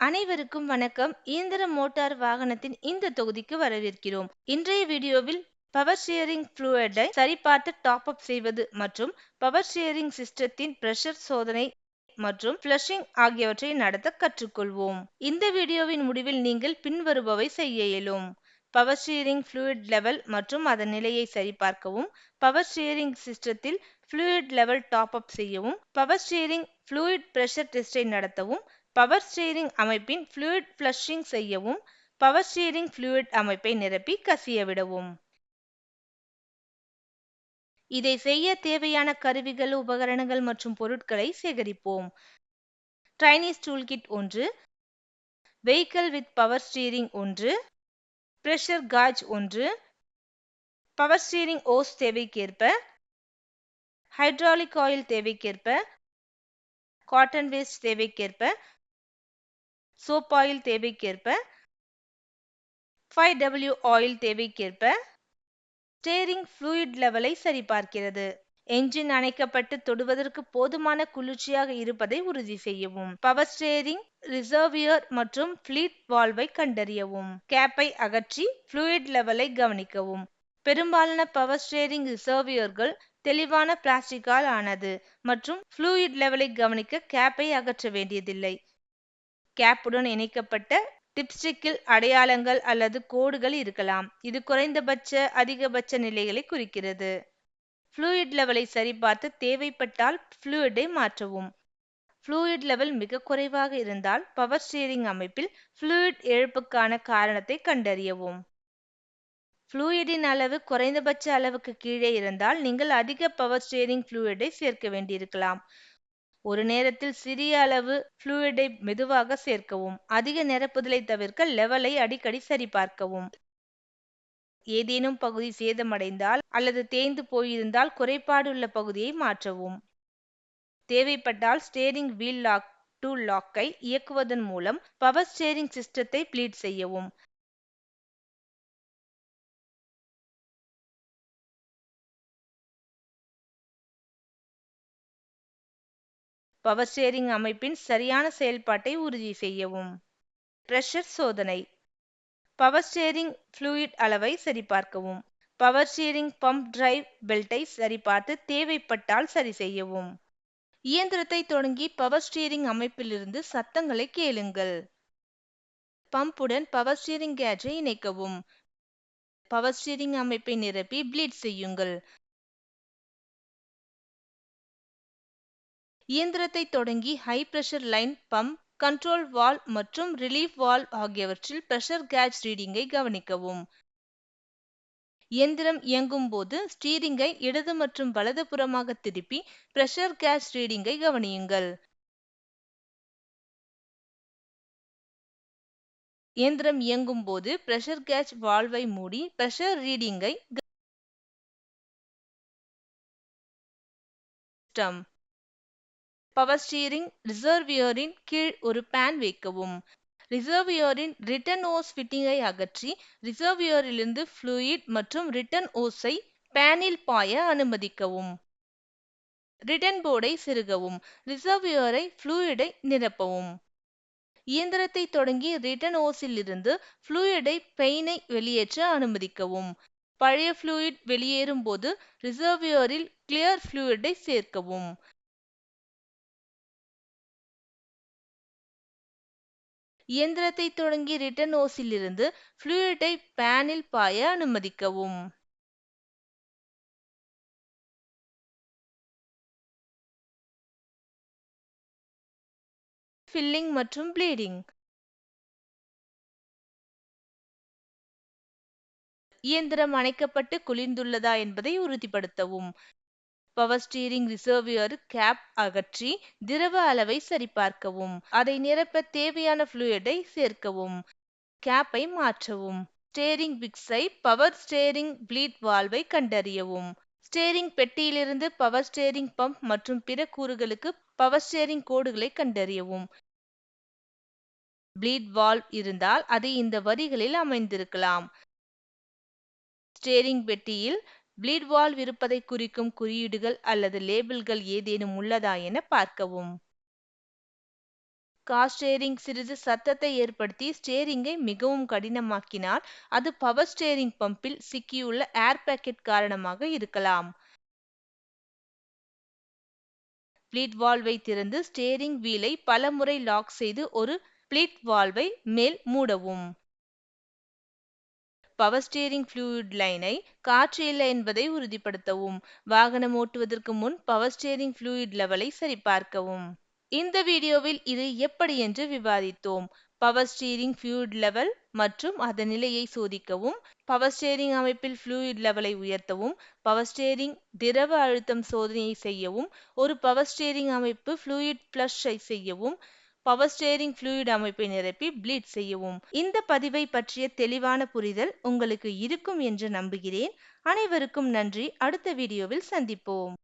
அனைவருக்கும் வணக்கம். இயந்திர மோட்டார் வாகனத்தின் இந்த தொகுதிக்கு வரவேற்கிறோம். இன்றைய வீடியோவில் பவர் ஷேரிங் ஃப்ளூயடை சரிபார்த்து டாப் அப் செய்வது மற்றும் பவர் ஷேரிங் சிஸ்டத்தின் பிரஷர் சோதனை மற்றும் ஃப்ளஷிங் ஆகியவற்றை நடத்த கற்றுக்கொள்வோம். இந்த வீடியோவின் முடிவில் நீங்கள் பின்வருபவை செய்ய இயலும். பவர் ஷேரிங் ஃப்ளூயிட் லெவல் மற்றும் அதன் நிலையை சரிபார்க்கவும் பவர் ஷேரிங் சிஸ்டத்தில் ஃப்ளூயிட் லெவல் டாப் அப் செய்யவும் பவர் ஸ்டீரிங் ஃப்ளூயிட் பிரஷர் டெஸ்டை நடத்தவும் பவர் ஸ்டீரிங் அமைப்பின் ஃப்ளூயிட் ஃப்ளஷிங் செய்யவும் பவர் ஸ்டீரிங் ஃப்ளூயிட் அமைப்பை நிரப்பி கசிய விடவும். இதை செய்ய தேவையான கருவிகள் உபகரணங்கள் மற்றும் பொருட்களை சேகரிப்போம். ட்ரைனிஸ் டூல்கிட் ஒன்று வெஹிக்கிள் வித் பவர் ஸ்டீரிங் ஒன்று பிரஷர் காஜ் ஒன்று பவர் ஸ்டீரிங் ஓஸ் தேவைக்கேற்ப ஹைட்ராலிக் ஆயில் தேவைக்கேற்ப காட்டன் வேஸ்ட் தேவைக்கேற்ப சோப் ஆயில் தேவைக்கேற்ப ஃபைவ் டபிள்யூ ஆயில் தேவைக்கேற்ப ஸ்டேரிங் ஃப்ளூயிட் லெவலை சரிபார்க்கிறது. என்ஜின் அணைக்கப்பட்டு தொடுவதற்கு போதுமான குளிர்ச்சியாக இருப்பதை உறுதி செய்யவும். பவர் ஸ்டேரிங் ரிசர்வியர் மற்றும் ஃபிளீட் வால்வை கண்டறியவும். கேப்பை அகற்றி ஃப்ளூயிட் லெவலை கவனிக்கவும். பெரும்பாலான பவர் ஸ்டேரிங் ரிசர்வியர்கள் தெளிவான பிளாஸ்டிக்கால் ஆனது மற்றும் ஃப்ளூயிட் லெவலை கவனிக்க கேப்பை அகற்ற வேண்டியதில்லை. கேப்புடன் இணைக்கப்பட்ட டிப்ஸ்டிக்கில் அடையாளங்கள் அல்லது கோடுகள் இருக்கலாம். இது குறைந்தபட்ச அதிகபட்ச நிலைகளை குறிக்கிறது. ஃப்ளூயிட் லெவலை சரிபார்த்து தேவைப்பட்டால் ஃப்ளூயிடை மாற்றவும். ஃப்ளூயிட் லெவல் மிக குறைவாக இருந்தால் பவர் ஸ்டீரிங் அமைப்பில் ஃப்ளூயிட் இழப்புக்கான காரணத்தை கண்டறியவும். ஃப்ளூயிடின் அளவு குறைந்தபட்ச அளவுக்கு கீழே இருந்தால் நீங்கள் அதிக பவர் ஸ்டீரிங் ஃப்ளூயிடை சேர்க்க வேண்டியிருக்கலாம். ஒரு நேரத்தில் சிறிய அளவு ஃப்ளூயிடை மெதுவாக சேர்க்கவும் அதிக நிரப்புதலை தவிர்க்க லெவலை அடிக்கடி சரிபார்க்கவும். ஏதேனும் பகுதி சேதமடைந்தால் அல்லது தேய்ந்து போயிருந்தால் குறைபாடுள்ள பகுதியை மாற்றவும். தேவைப்பட்டால் ஸ்டேரிங் வீல் லாக் டு லாக்கை இயக்குவதன் மூலம் பவர் ஸ்டேரிங் சிஸ்டத்தை ப்ளீட் செய்யவும். பவர் ஸ்டேரிங் அமைப்பின் சரியான செயல்பாட்டை உறுதி செய்யவும். பிரஷர் சோதனை. பவர் ஸ்டேரிங் ஃப்ளூயிட் அளவை சரிபார்க்கவும். பவர் ஸ்டீரிங் பம்ப் டிரைவ் பெல்ட்டை சரிபார்த்து தேவைப்பட்டால் சரி செய்யவும். இயந்திரத்தை தொடங்கி பவர் ஸ்டீரிங் அமைப்பிலிருந்து சத்தங்களை கேளுங்கள். பம்புடன் பவர் ஸ்டீரிங் கேஜை இணைக்கவும். பவர் ஸ்டீரிங் அமைப்பை நிரப்பி ப்ளீட் செய்யுங்கள். இயந்திரத்தை தொடங்கி high pressure line pump control valve மற்றும் ரிலீஃப் வால் ஆகியவற்றில் பிரஷர் கேஜ் ரீடிங்கை கவனிக்கவும். இயந்திரம் இயங்கும் போது ஸ்டீரிங்கை இடது மற்றும் வலது புறமாக திருப்பி பிரஷர் கேஜ் ரீடிங்கை கவனியுங்கள். இயந்திரம் இயங்கும் போது பிரஷர் கேஜ் வால்வை மூடி பிரஷர் ரீடிங்கை பவர் ஸ்டீரிங் ரிசர்வியரின் கீழ் ஒரு பேன் வைக்கவும். ரிசர்வியரின் ரிட்டன் ஓஸ் ஃபிட்டிங்கை அகற்றி ரிசர்வியரிலிருந்து ஃப்ளூயிட் மற்றும் ரிட்டன் ஓஸை பேனில் பாய அனுமதிக்கவும். ரிட்டன் போர்டை செருகவும் ரிசர்வியரை ஃப்ளூயிடை நிரப்பவும். இயந்திரத்தை தொடங்கி ரிட்டன் ஓஸிலிருந்து ஃப்ளூயிடை பெயினை வெளியேற்ற அனுமதிக்கவும். பழைய ஃப்ளூயிட் வெளியேறும் போது ரிசர்வியரில் கிளியர் ஃப்ளூயிடை சேர்க்கவும். இயந்திரத்தை தொடங்கி ரிட்டன் ஓஸிலிருந்து ஃப்ளூயிட்டை பேனில் பாய அனுமதிக்கவும். ஃபில்லிங் மற்றும் ப்ளீடிங் இயந்திரம் அணைக்கப்பட்டு குளிர்ந்துள்ளதா என்பதை உறுதிப்படுத்தவும். பவர் ஸ்டீரிங் ரிசர்வியர் கேப் அகற்றி திரவ அளவை சரிபார்க்கவும். அதை நிரப்ப தேவையான ஃப்ளூயிடை சேர்க்கவும். கேப்பை மாற்றவும். ஸ்டேரிங் பிக்ஸை பவர் ஸ்டேரிங் ப்ளீட் வால்வை கண்டறியவும். ஸ்டேரிங் பெட்டியிலிருந்து பவர் ஸ்டேரிங் பம்ப் மற்றும் பிற கூறுகளுக்கு பவர் ஸ்டேரிங் கோடுகளை கண்டறியவும். ப்ளீட் வால்வ் இருந்தால் அது இந்த வரிகளில் அமைந்திருக்கலாம். ஸ்டேரிங் பெட்டியில் ப்ளீட் வால்வ் இருப்பதை குறிக்கும் குறியீடுகள் அல்லது லேபிள்கள் ஏதேனும் உள்ளதா என பார்க்கவும். கார் ஸ்டேரிங் சிறிது சத்தத்தை ஏற்படுத்தி ஸ்டேரிங்கை மிகவும் கடினமாக்கினால் அது பவர் ஸ்டேரிங் பம்பில் சிக்கியுள்ள ஏர் பாக்கெட் காரணமாக இருக்கலாம். பிளீட் வால்வை திறந்து ஸ்டேரிங் வீலை பலமுறை லாக் செய்து ஒரு பிளீட் வால்வை மேல் மூடவும். பவர் ஸ்டீரிங் ஃப்ளூயிட் லைனை காற்று இல்லை என்பதை உறுதிப்படுத்தவும். வாகனம் ஓட்டுவதற்கு முன் பவர் ஸ்டீரிங் ஃப்ளூயிட் லெவலை சரிபார்க்கவும். இந்த வீடியோவில் இது எப்படி என்று விவாதித்தோம். பவர் ஸ்டீரிங் ஃப்ளூயிட் லெவல் மற்றும் அதன் நிலையை சோதிக்கவும் பவர் ஸ்டேரிங் அமைப்பில் ஃப்ளூயிட் லெவலை உயர்த்தவும் பவர் ஸ்டேரிங் திரவ அழுத்தம் சோதனையை செய்யவும் ஒரு பவர் ஸ்டேரிங் அமைப்பு ஃப்ளூயிட் ஃப்ளஷ் செய்யவும் பவர் ஸ்டேரிங் ஃப்ளூயிட் அமைப்பை நிரப்பி ப்ளீட் செய்யவும். இந்த பதிவை பற்றிய தெளிவான புரிதல் உங்களுக்கு இருக்கும் என்று நம்புகிறேன். அனைவருக்கும் நன்றி. அடுத்த வீடியோவில் சந்திப்போம்.